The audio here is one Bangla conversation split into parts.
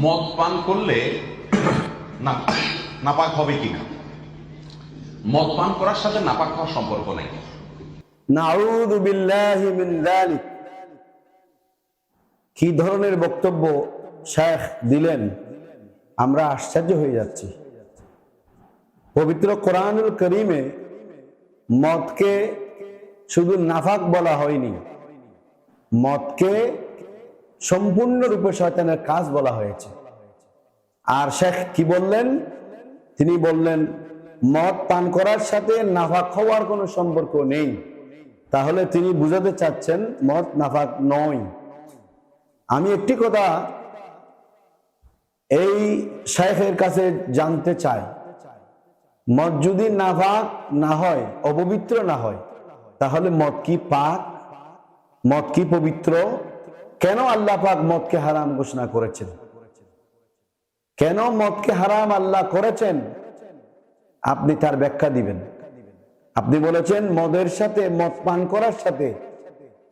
মদ পান করলে নাপাক হবে কি না মদ পান করার সাথে নাপাক হওয়ার সম্পর্ক নেই। কি ধরনের বক্তব্য শেখ দিলেন? আমরা আশ্চর্য হয়ে যাচ্ছি। পবিত্র কোরআনুল করিমে মদকে শুধু নাফাক বলা হয়নি, মদকে সম্পূর্ণরূপে শয়তানের কাজ বলা হয়েছে। আর শেখ কি বললেন? তিনি বললেন, মদ পান করার সাথে নাফাক হওয়ার কোনো সম্পর্ক নেই। তাহলে তিনি বুঝাতে চাচ্ছেন, মদ নাফাক নয়। আমি একটি কথা এই শেখের কাছে জানতে চাই। মদ যদি নাফাক না হয়, অপবিত্র না হয়, তাহলে মদ কি পাক? মদ কি পবিত্র? কেন আল্লাহ পাক মদকে হারাম ঘোষণা করেছেন? কেন মদকে হারাম আল্লাহ করেছেন? আপনি তার ব্যাখ্যা দিবেন। আপনি বলেছেন মদের সাথে, মদ পান করার সাথে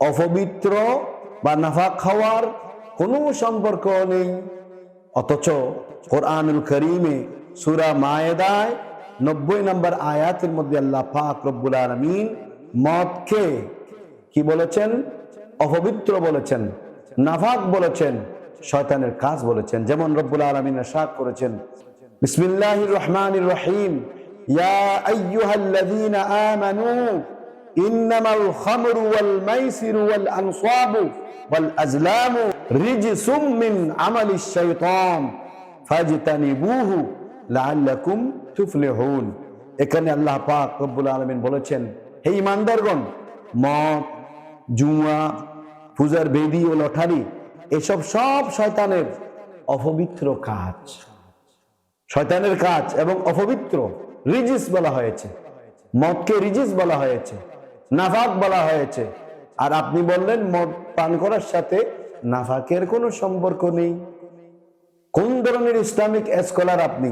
অপবিত্র বা নাফা খাওয়ার কোনো সম্পর্ক নেই। অথচ কোরআনুল করিমে সুরা মায়েদায় নব্বই নম্বর আয়াতের মধ্যে আল্লাহ পাক রব্বুল আলমিন মদকে কি বলেছেন? অপবিত্র বলেছেন। নাফাক বলেছেন, শয়তানের কাজ বলেছেন, যেমন রব্বুল আলমিন শাক করেছেন। বিসমিল্লাহির রহমানির রহিম। মাইসিরু ওয়াল আনসাবু ওয়াল আজলামু রিজসুম মিন আমালিশ শাইতান। ফাজতানিবুহু লাআল্লাকুম তুফলিহুন। এখানে আল্লাহ পাক বলেছেন, হে ইমানদারগণ মদ, জুয়া পূজার বেদি ও লটারি এসব সব শয়তানের অপবিত্র কাজ। শয়তানের কাজ এবং অপবিত্র রিজিস বলা হয়েছে। মদকে রিজিস বলা হয়েছে, নাফাক বলা হয়েছে। আর আপনি বললেন, মদ পান করার সাথে নাফাকের কোনো সম্পর্ক নেই। কোন ধরনের ইসলামিক স্কলার আপনি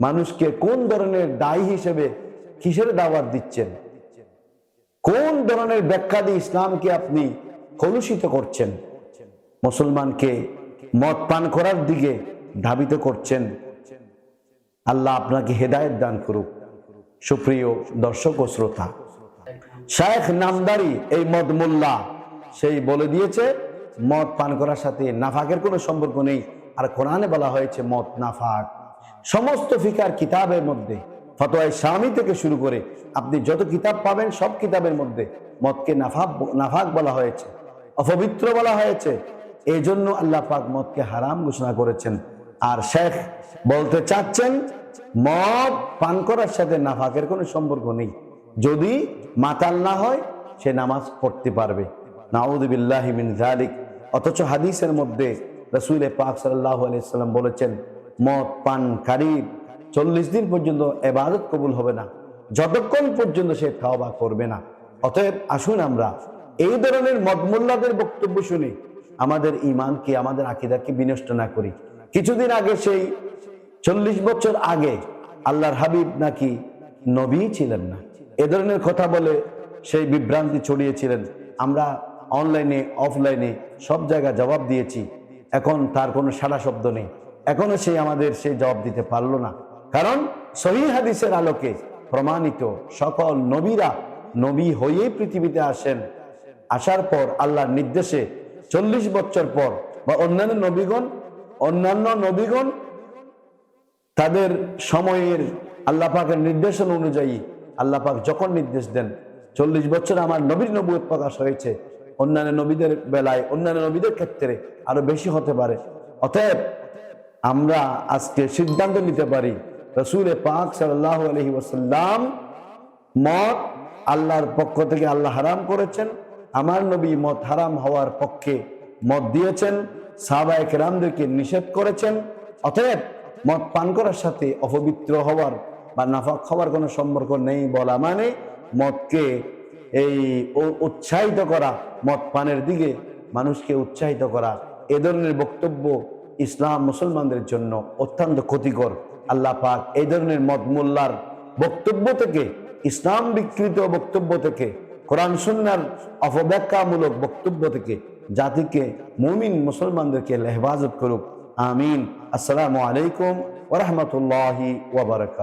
মানুষকে কোন ধরনের দায়ী হিসেবে কিসের দাওয়াত দিচ্ছেন? কোন ধরনের ব্যাখ্যা দিয়ে ইসলামকে আপনি কলুষিত করছেন। মুসলমানকে মদ পান করার দিকে ধাবিত করছেন। আল্লাহ আপনাকে হেদায়েত দান করুক। সুপ্রিয় দর্শক ও শ্রোতা, শায়েখ নামদারি এই মদ মোল্লা, সেই বলে দিয়েছে, মদ পান করার সাথে নাফাকের কোনো সম্পর্ক নেই। আর কোরআনে বলা হয়েছে, মদ নাফাক। সমস্ত ফিকার কিতাবের মধ্যে, ফতোয়ায় স্বামী থেকে শুরু করে, আপনি যত কিতাব পাবেন, সব কিতাবের মধ্যে মদকে নাফাক নাফাক বলা হয়েছে। অপবিত্র বলা হয়েছে। এই জন্য আল্লাহ পাক মদকে হারাম ঘোষণা করেছেন। আর শেখ বলতে চাচ্ছেন, মদ পান করার সাথে নাফাকের কোনো সম্পর্ক নেই। যদি মাতাল না হয়, সে নামাজ পড়তে পারবে। নাউদুবিল্লাহি অথচ হাদিসের মধ্যে রসুল পাক সাল্লাহ আলাইসাল্লাম বলেছেন, মদ পান পানকারীর চল্লিশ দিন পর্যন্ত এবাদত কবুল হবে না। যতক্ষণ পর্যন্ত সে খাওয়া করবে না। অতএব আসুন আমরা এই ধরনের মদমুল্লাদের বক্তব্য শুনি আমাদের ইমানকে আমাদের আকিদাকে বিনষ্ট না করি। কিছুদিন আগে সেই চল্লিশ বছর আগে আল্লাহর হাবিব নাকি নবী ছিলেন না। এ ধরনের কথা বলে সেই বিভ্রান্তি ছড়িয়েছিলেন। আমরা অনলাইনে, অফলাইনে সব জায়গায় জবাব দিয়েছি। এখন তার কোনো সারা শব্দ নেই। এখনও সে আমাদের সেই জবাব দিতে পারল না। কারণ সহি হাদিসের আলোকে প্রমাণিত সকল নবীরা নবী হয়েই পৃথিবীতে আসেন। আসার পর আল্লাহর নির্দেশে চল্লিশ বছর পর বা অন্যান্য নবীগণ অন্যান্য নবীগণ তাদের সময়ের আল্লাহ পাকের নির্দেশনা অনুযায়ী আল্লাহ পাক যখন নির্দেশ দেন, চল্লিশ বছর আমার নবীর নবুয় প্রকাশ হয়েছে। অন্যান্য নবীদের বেলায়, অন্যান্য নবীদের ক্ষেত্রে আরও বেশি হতে পারে। অতএব আমরা আজকে সিদ্ধান্ত নিতে পারি, রসুল পাক সাল্লাহ আলহি ওসাল্লাম মত আল্লাহর পক্ষ থেকে আল্লাহ হারাম করেছেন আমার নবী মত হারাম হওয়ার পক্ষে মত দিয়েছেন সাহবায়ক রামদেরকে নিষেধ করেছেন, অতএব মদ পান করার সাথে অপবিত্র হওয়ার বা নাফাক হওয়ার কোনো সম্পর্ক নেই বলা মানে মদকে এই উৎসাহিত করা, মদ পানের দিকে মানুষকে উৎসাহিত করা। এ ধরনের বক্তব্য ইসলাম মুসলমানদের জন্য অত্যন্ত ক্ষতিকর। আল্লাহ পাক এই ধরনের মদ মোল্লার বক্তব্য থেকে, ইসলাম বিকৃত বক্তব্য থেকে কোরআন সুন্নার অপব্যাখ্যামূলক বক্তব্য থেকে জাতিকে, মুমিন মুসলমানদেরকে হেফাজত করুক। আমিন। আসসালামু আলাইকুম ওরহমতুল্লাহি ওবরাকাত